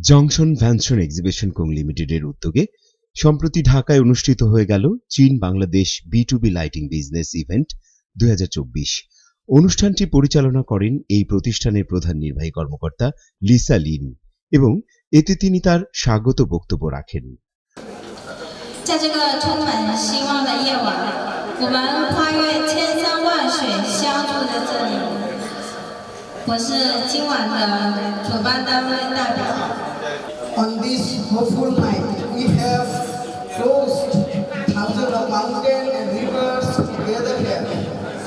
Junction ভ্যানসন exhibition co লিমিটেডের উদ্যোগে সম্প্রতি ঢাকায় অনুষ্ঠিত হয়ে গেল চীন Bangladesh B to B lighting business event দুই অনুষ্ঠানটি পরিচালনা করেন এই প্রতিষ্ঠানের প্রধান নির্বাহী কর্মকর্তা লিসা লিন এবং এতে তিনি তার স্বাগত বক্তব্য রাখেন 在这个充满希望的夜晚，我们跨越千山万水相处在这里。我是今晚的主办单位代表。 On this hopeful night, we have crossed thousands of mountains and rivers together here.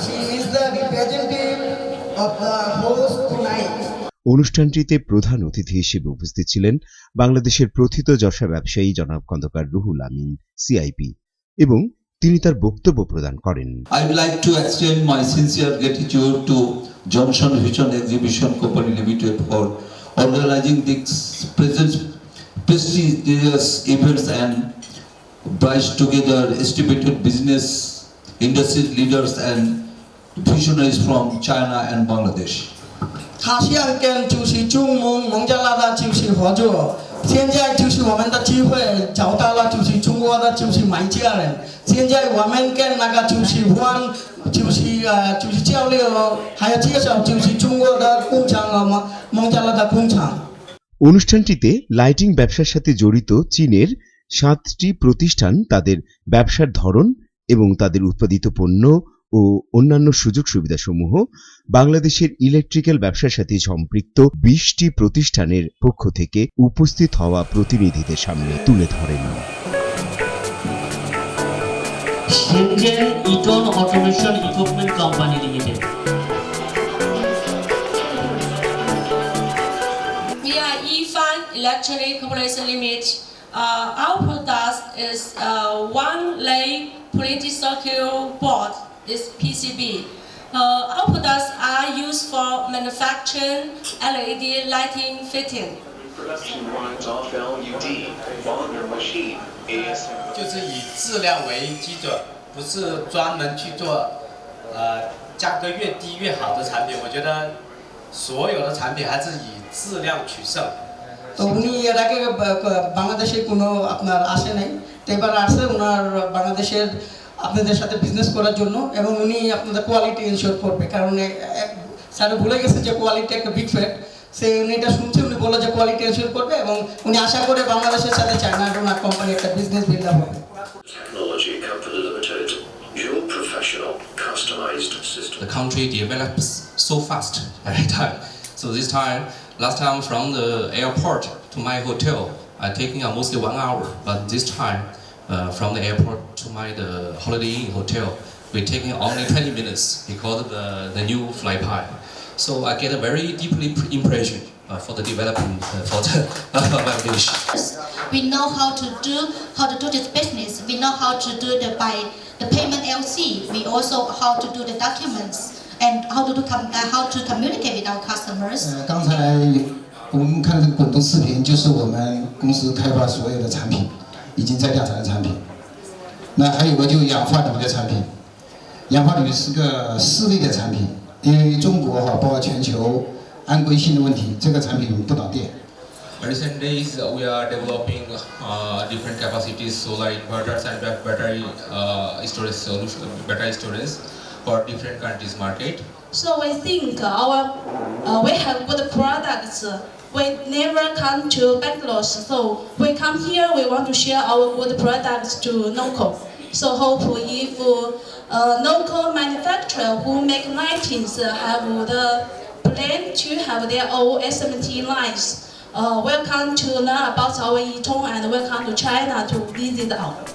She is the representative of the host tonight. অনুষ্ঠানটিতে প্রধান অতিথি হিসেবে উপস্থিত ছিলেন বাংলাদেশের প্রথিত যশা ব্যবসায়ী জনাব খন্দকার রুহুল আমিন সিআইপি এবং তিনি তার বক্তব্য প্রদান করেন I would like to extend my sincere gratitude to Johnson Vision Exhibition Company Limited for organizing this present prestigious events and brings together estimated business industry leaders and visionaries from China and Bangladesh. 塔西安跟就是中蒙蒙加拉的就是合作， 现在就是我们的机会找到了就是中国的就是买家人，现在我们跟那个就是换就是呃就是交流，还有介绍就是中国的工厂和蒙蒙加拉的工厂。 অনুষ্ঠানটিতে lighting ব্যবসার সাথে জড়িত চীনের সাতটি প্রতিষ্ঠান তাদের ব্যবসার ধরন এবং তাদের উৎপাদিত পণ্য ও অন্যান্য সুযোগ সুবিধাসমূহ বাংলাদেশের ইলেকট্রিক্যাল ব্যবসার সাথে সম্পৃক্ত বিশটি প্রতিষ্ঠানের পক্ষ থেকে উপস্থিত হওয়া প্রতিনিধিদের সামনে তুলে ধরেন। Luxury Corporation Limit. Uh, our product is uh, one lay pretty circular board. is PCB. Uh, our products are used for manufacturing LED lighting fitting. Production lines off LUD, bonder machine, ASM. 就是以质量为基准，不是专门去做呃价格越低越好的产品。我觉得所有的产品还是以质量取胜。 তো উনি এর আগে বা- বা- বাংলাদেশে কোনো আপনার আসে নাই তো এবার আসছে ওনার বাংলাদেশের আপনাদের সাথে বিজনেস করার জন্য এবং উনি আপনাদের কোয়ালিটি ইনশিওর করবে কারণ স্যার ভুলে গেছে যে কোয়ালিটি একটা বিগ ফ্যাক্ট সে উনি এটা শুনছে উনি বলে যে কোয়ালিটি ইনশিওর করবে এবং উনি আশা করে বাংলাদেশের সাথে চায়না ওনার কোম্পানি একটা বিজনেস বিল্ড আপ হবে the country develops so fast every time. So this time, last time from the airport to my hotel, I taking uh, mostly one hour. But this time, uh, from the airport to my the Holiday Inn hotel, we taking only 20 minutes because of the, the new flyby. So I get a very deeply pr- impression uh, for the development uh, for the Bangladesh. We know how to do how to do this business. We know how to do the by the payment LC. We also how to do the documents and how to do com- uh, how to communicate with our customers. 呃，刚才我们看这个滚动视频，就是我们公司开发所有的产品， 已经在量产的产品。那还有个就是氧化铝的产品，氧化铝是个势力的产品，因为中国哈，包括全球安规性的问题，这个产品不导电。Recent days, we are developing uh, different capacities, solar inverters and bat- battery uh, storage solution, battery storage for different countries' market. So we think our uh, we have good products. We never come to Bangalore, so we come here. We want to share our good products to local. So hope if uh, local manufacturer who make lightings have the plan to have their own SMT lines. Uh, welcome to learn about our Yitong and welcome to China to visit out.